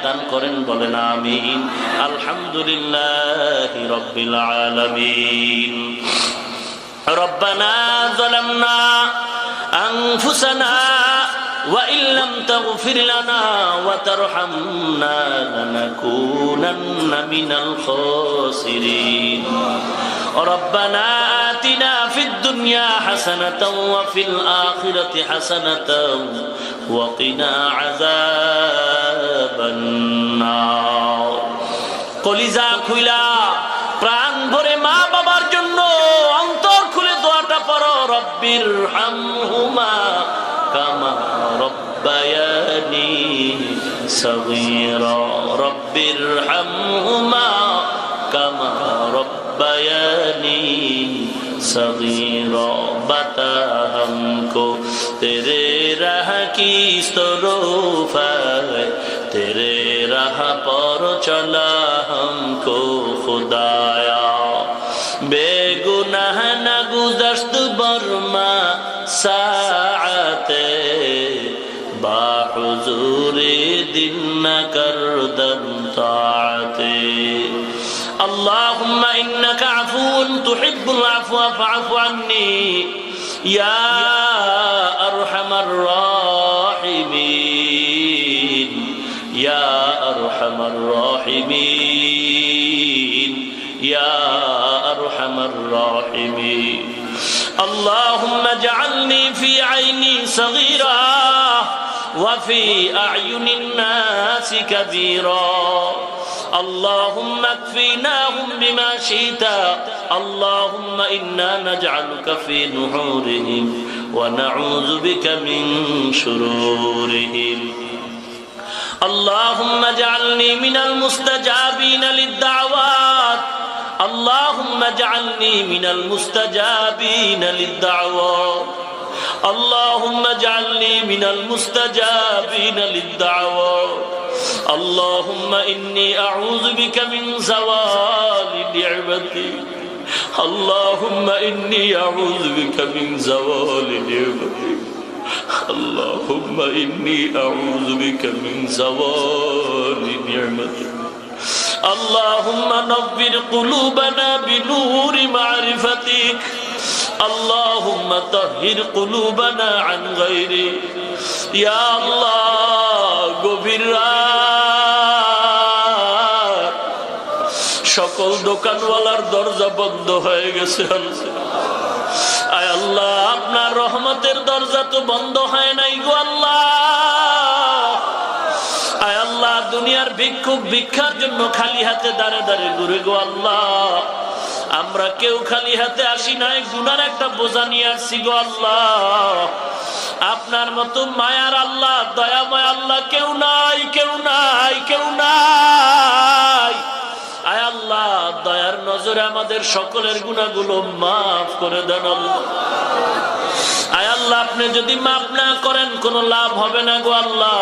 দান করেন বলেন আমিন আলহামদুলিল্লাহ রব্বিল আলামিন ربنا ظلمنا أنفسنا وإن لم تغفر لنا وترحمنا لنكونن من الخاسرين ربنا آتنا في الدنيا حسنة وفي الآخرة حسنة ওয়াকিনা আযাবান নার কলিজা খুইলা, প্রাণ ভরে মা বাবার জন্য অন্তর খুলে দোয়াটা পড়ো, রব্বির হামহুমা কামা রব্বায়ানি সাগীরা। রব্বির হামহুমা কামা রব্বায়ানি صغيرا بتا ہم کو की स्तरोफा है तेरे राह पर चला हमको खुदाया बेगुनाह न गुजश्त बर्मा साते बाहुजूर दिन न कर दम ताते اللهم إنك عفو تحب العفو فاعف عني يا أرحم الراحمين يا أرحم الراحمين. يا أرحم الراحمين. اللهم اجعلني في عيني صغيرا وفي أعين الناس كبيرا. اللهم اكفيناهم بما شئت. اللهم إنا نجعلك في نحورهم. ونعوذ بك من شرورهم اللهم اجعلني من المستجابين للدعوات اللهم اجعلني من المستجابين للدعوات اللهم اجعلني من المستجابين للدعوات اللهم إني أعوذ بك من زوال نعمتي اللهم إني أعوذ بك من زوال نعمتك اللهم إني أعوذ بك من زوال نعمتك اللهم نبر قلوبنا بنور معرفتك اللهم طهر قلوبنا عن غيرك يا الله غفر সকল দোকানওয়ালার দরজা বন্ধ হয়ে গেছে। আয় আল্লাহ, আপনার রহমতের দরজা তো বন্ধ হয় নাই গো আল্লাহ। আয় আল্লাহ, দুনিয়ার ভিক্ষুক ভিক্ষার জন্য খালি হাতে দাঁড়ে দাঁড়ে ঘুরে গো আল্লাহ। আমরা কেউ খালি হাতে আসি নাই, গুনার একটা বোঝা নিয়ে আসছি গো আল্লাহ। আপনার মতো মায়ার আল্লাহ, দয়াময় আল্লাহ কেউ নাই কেউ নাই কেউ নাই। নজরে আমাদের সকলের গুণাগুলো মাফ করে দেন আয় আল্লাহ, আপনি যদি মাফ না করেন, কোনো লাভ হবে না গো আল্লাহ।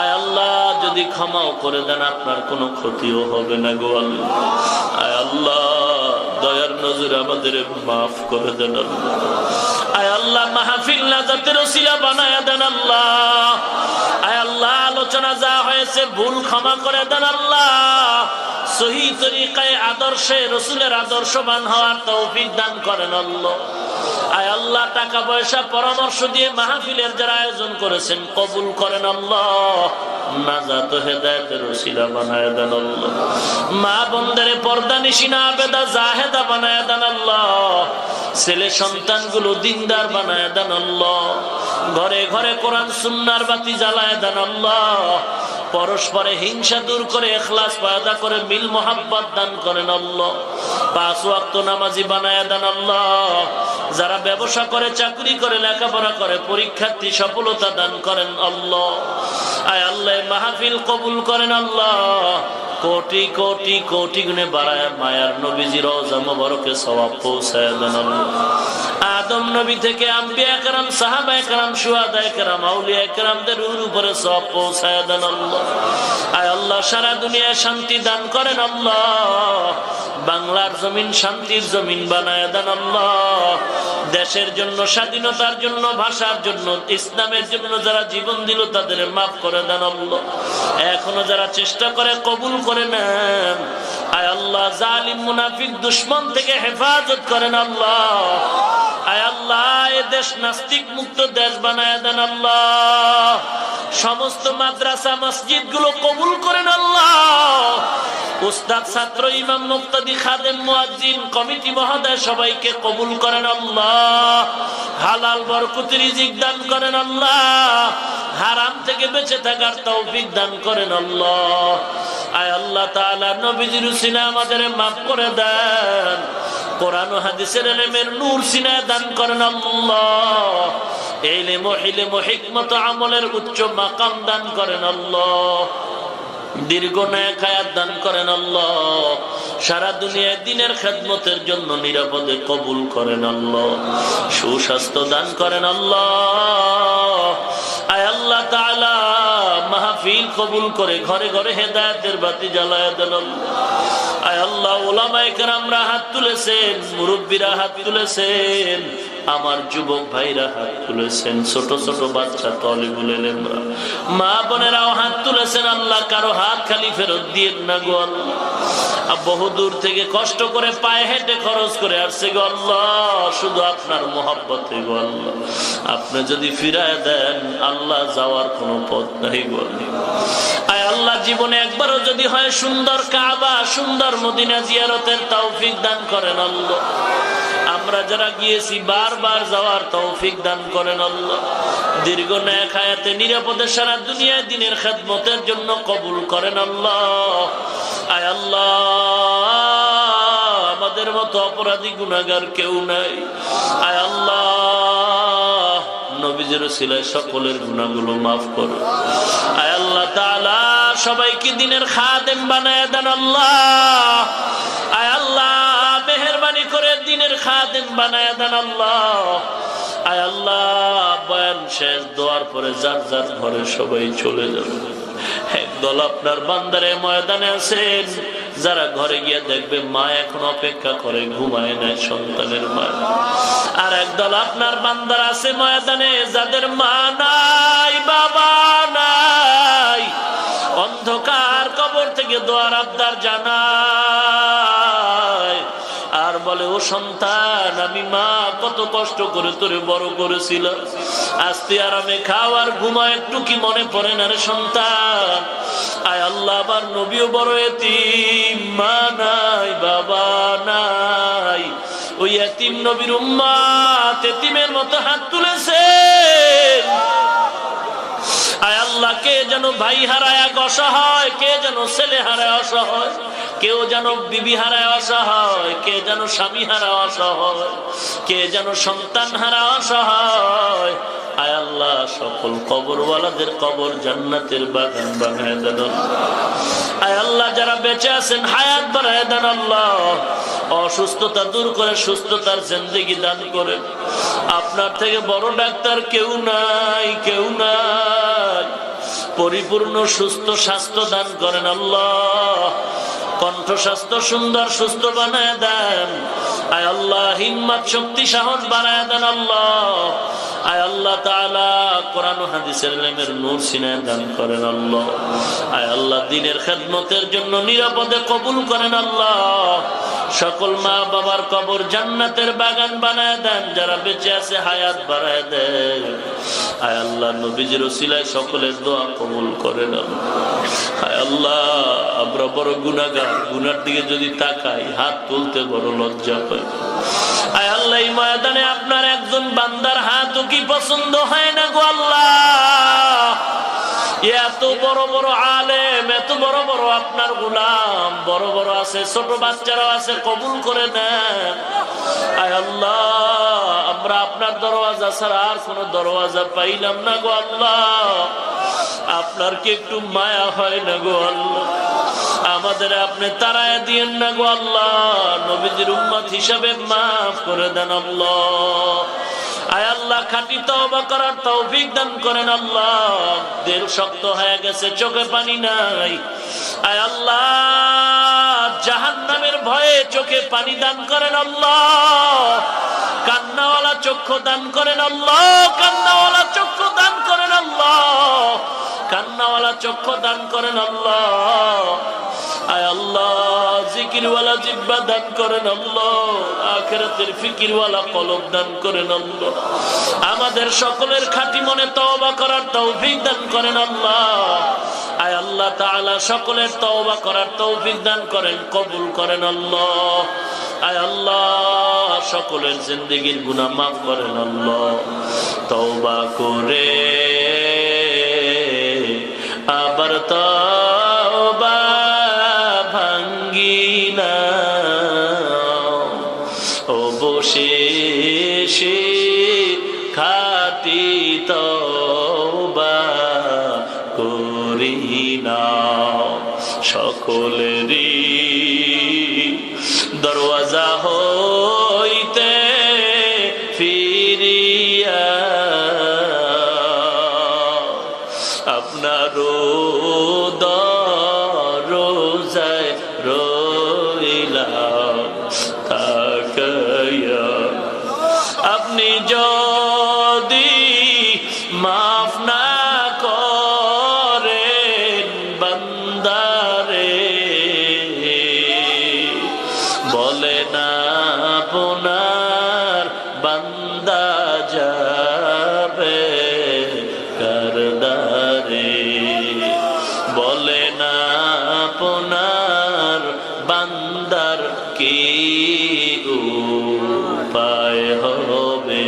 আয় আল্লাহ, যদি ক্ষমাও করে দেন, আপনার কোনো ক্ষতিও হবে না গো আল্লাহ। আয় আল্লাহ। নজরে আমাদের মাফ করে দেন আল্লাহ। আয় আল্লাহ, মাহফিল না, জাতের ওসিলা বানায় দেন আল্লাহ। আয় আল্লাহ, আলোচনা যা হয়েছে ভুল ক্ষমা করে দেন আল্লাহ। সহি তরিকায় আদর্শে রসুলের আদর্শবান হওয়ার তৌফিক দান করেন আল্লাহ। আয় আল্লাহ, টাকা পয়সা পরামর্শ দিয়ে মাহফিলের যারা আয়োজন করেছেন কবুল করেন আল্লাহ। মা ছেলে সন্তানগুলো দিনদার বানায় দেন ঘরে ঘরে কোরআন সুন্নার বাতি জ্বালায় দেন পরস্পরে হিংসা দূর করে, এখলাস পয়দা করে, মিল মোহাব্বত দান করেন আল্লাহ। পাঁচ ওয়াক্ত নামাজি বানায় দেন আল্লাহ। যারা ব্যবসা করে, চাকরি করে, লেখাপড়া করে, পরীক্ষার্থী সফলতা দান করেন আল্লাহ। আয় আল্লাহ মাহফিল কবুল করেন আল্লাহ। কোটি কোটি কোটি গুণে বাড়ায় মায়ার নবীজি রোজা মোবারকে সওয়াব পৌঁছায় দেন আদম নবী থেকে আম্বিয়া একরাম, সাহাবা একরাম সুয়াদা একরাম, আউলিয়া একরামদের রুর উপরে সব পৌঁছায় দেন আল্লাহ। আয় আল্লাহ, সারা দুনিয়ায় শান্তি দান করেন আল্লাহ। বাংলার জমিন, শান্তির জমিন বানায় দেন আল্লাহ। দেশের জন্য, স্বাধীনতার জন্য, ভাষার জন্য, ইসলামের জন্য যারা জীবন দিল, তাদের মাফ করে দেন আল্লাহ। এখনও যারা চেষ্টা করে, কবুল করে নেন। আয় আল্লাহ, জালিম, মুনাফিক, দুশ্মন থেকে হেফাজত করেন আল্লাহ। আয় আল্লাহ, এ দেশ নাস্তিক মুক্ত দেশ বানায় দেন আল্লাহ। সমস্ত মাদ্রাসা মসজিদগুলো কবুল করেন আল্লাহ। উস্তাদ, ছাত্র ইমাম মুক্তাদি, খাদেম মুয়াজ্জিন, কমিটি মহোদয় সবাইকে কবুল করেন আল্লাহ। হালাল বরকতি রিজিক দান করেন আল্লাহ। হারাম থেকে বেঁচে থাকার তৌফিক দান করেন আল্লাহ। আয় আল্লাহ তাআলা, নবীজির উসিলা আমাদের মাফ করে দেন। কোরআন হাদিসের এলেমের নূর সিনায় দান করেন আল্লাহ। এলে মহিলে মহিকমত আমলের উচ্চ মাকাম দান করেন আল্লাহ। দীর্ঘ ন্যায় খায়াত দান করেন আল্লাহ। সারা দুনিয়ায় দিনের খেদমতের জন্য নিরাপদে কবুল করেন আল্লাহ। সুস্বাস্থ্য দান করেন আল্লাহ। আয় আল্লাহ তাআলা, মাহফিল কবুল করে ঘরে ঘরে হেদায়েতের বাতি জ্বালায় দেন। আয় আল্লাহ ওলামায়ে কেরামরা হাত তুলেছেন, মুরব্বীরা হাত তুলেছেন। আমার যুবক ভাইরা হাত তুলেছেন, ছোট ছোট বাচ্চা তলে বলে মা বোনেরাও হাত তুলেছেন, আল্লাহ কারও হাত খালি ফেরত দিয়ে না গো আল্লাহ। বহু দূর থেকে কষ্ট করে পায়ে হেঁটে খরচ করে আসছে গো আল্লাহ, শুধু আপনার মোহাব্বতে গো আল্লাহ। আপনি যদি ফিরায় দেন, আল্লাহ যাওয়ার কোনো পথ নাই গো। আয় আল্লাহ, জীবনে একবারও যদি হয় সুন্দর কাবা, সুন্দর মদিনা জিয়ারতের তৌফিক দান করেন আল্লাহ। আমরা যারা গিয়েছি বারবার যাওয়ার তৌফিক দান করেন আল্লাহ। দীর্ঘ ন্যায় খায়াতে নিরাপদে সারা দুনিয়ায় দিনের খেদমতের জন্য কবুল করেন আল্লাহ। আয় আল্লাহ, আমাদের মতো অপরাধী গুনাগার কেউ নাই। আয় আল্লাহ সকলের গুণাগুলো মাফ করো। আয় আল্লাহ তাআলা, সবাইকে দিনের খাদেম বানায় দেন আল্লাহ। আয় মেহরবানি করে দিনের খাদেম বানায় দেন আল্লাহ। আয় আল্লাহ, বয়ান শেষ, দোয়ার পরে যার যার ঘরে সবাই চলে যাবে। একদল আপনার বান্দারে ময়দানে আছেন, যারা ঘরে গিয়ে দেখবে মা এখন অপেক্ষা করে, ঘুমায় নেয় সন্তানের মা। আর একদল আপনার বান্দার আছে ময়দানে, যাদের মা নাই, বাবা নাই। অন্ধকার কবর থেকে দোয়ার আবদার আর বলে, ও সন্তান, আমি মা, কত কষ্ট করে তোরে বড় করেছিল আস্তে আরামে খাওয়ার ঘুমা একটু কি মনে পড়ে না রে সন্তান? আয় আল্লাহ, আবার নবীও বড় এতি মা নাই, বাবা নাই। ওই এতিম নবীর উম্মা এতিমের মতো হাত তুলেছেন আয় আল্লাহ কে যেন ভাই হারায় অসহায়, কে যেন ছেলে হারায় অসহায়, কেউ যেন বিবি হারায় অসহায়, কে যেন স্বামী হারা অসহায়, কে যেন সন্তান হারা অসহায়। আয় আল্লাহ, সকল কবরওয়ালাদের কবর জান্নাতের বাগান বানায় দেন আয় আল্লাহ, যারা বেঁচে আছেন, হায়াত বাড়ায় দেন আল্লাহ। অসুস্থতা দূর করে সুস্থতার জিন্দেগি দান করে আপনার থেকে বড় ডাক্তার কেউ নাই কেউ নাই। পরিপূর্ণ সুস্থ স্বাস্থ্য দান করেন আল্লাহ। কণ্ঠ স্বাস্থ্য সুন্দর, সুস্থ বানায় দেন। আয় আল্লাহ, হিম্মত, শক্তি, সাহস বানায় দেন আল্লাহ। আয় আল্লাহ ও হাদিসের দান করেন আল্লাহ। আয় আল্লাহ, দিনের খেদমতের জন্য নিরাপদে কবুল করেন আল্লাহ। সকল মা বাবার কবর জান্নাতের বাগান বানায় দেন, যারা বেঁচে আছে হায়াত বাড়ায় দেন। আয় আল্লাহ, নবীজির ওসিলায় সকলের দোয়া কবুল করেন আল্লাহ হায় আল্লাহ, আমরা বড় গুনাগার গুনার দিকে যদি তাকাই, হাত তুলতে বড় লজ্জা পাই। আয় আল্লাহ, এই ময়দানে আপনার একজন বান্দার হাতও কি পছন্দ হয় না গো আল্লাহ? এত বড় বড় আলেম, এত বড় বড় আপনার গুলাম, বড় বড় আছে, ছোট বাচ্চারাও আছে, কবুল করে নেন। আয় আল্লাহ, আমরা আপনার দরওয়াজা ছাড়া আর কোন দরওয়াজা পাইলাম না গো আল্লাহ। আপনার কি একটু মায়া হয় না গো আল্লাহ। আমাদের আপনি তারায় দিয়েন না গো আল্লাহ। নবীজির উম্মত হিসাবে মাফ করে দেন আল্লাহ। আয় আল্লাহ, খাটি তওবা করার তৌফিক দান করেন আল্লাহ। দিল শক্ত হয়ে গেছে, চোখে পানি নাই। আয় আল্লাহ, জাহান্নামের ভয়ে চোখে পানি দান করেন আল্লাহ। কান্নাওয়ালা চক্ষু দান করেন আল্লাহ, কান্নাওয়ালা চক্ষু দান করেন আল্লাহ। কান্নাওয়ালা চক্ষু দান করেন আল্লাহ। আয় আল্লাহ, জিকিরওয়ালা জিব্বা দান করেন আখেরাতের ফিকিরওয়ালা দান আমাদের সকলের খাঁটি মনে তওবা করার তৌফিক দান করেন আল্লাহ। আয় আল্লাহ তাআলা, সকলের তওবা করার তৌফিক দান করেন, কবুল করেন আল্লাহ। আয় আল্লাহ, সকলের জিন্দগির গুনাহ মাফ করেন আল্লাহ। তওবা করে আবার তওবা সকলেরই দরওয়াজা হইতে ফিরিয়া আপনার আপনি যদি মাফ না কি উপায় হবে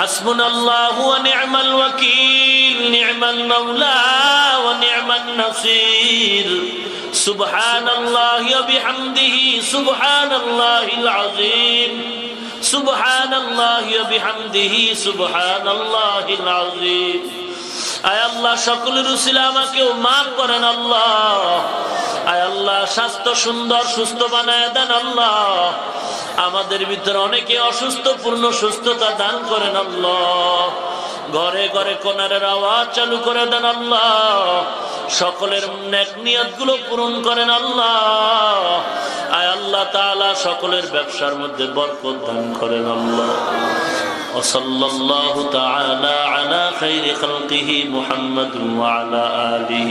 حسبنا الله ونعم الوكيل نعم المولى ونعم النصير سبحان الله وبحمده سبحان الله العظيم سبحان الله وبحمده سبحان الله العظيم আয় আল্লাহ সকলের উসিলা আমাকেও মাফ করেন আল্লাহ আয় আল্লাহ স্বাস্থ্য সুন্দর সুস্থ বানায় দেন আল্লাহ আমাদের ভিতরে অনেকে অসুস্থ পূর্ণ সুস্থতা দান করেন আল্লাহ ঘরে ঘরে কোনারের আওয়াজ চালু করে দেন আল্লাহ সকলের নেক নিয়ত গুলো পূরণ করেন আল্লাহ আয় আল্লাহ তাআলা সকলের ব্যবসার মধ্যে বরকত দান করেন আল্লাহ وصلى الله تعالى على خير خلقه محمد وعلى آله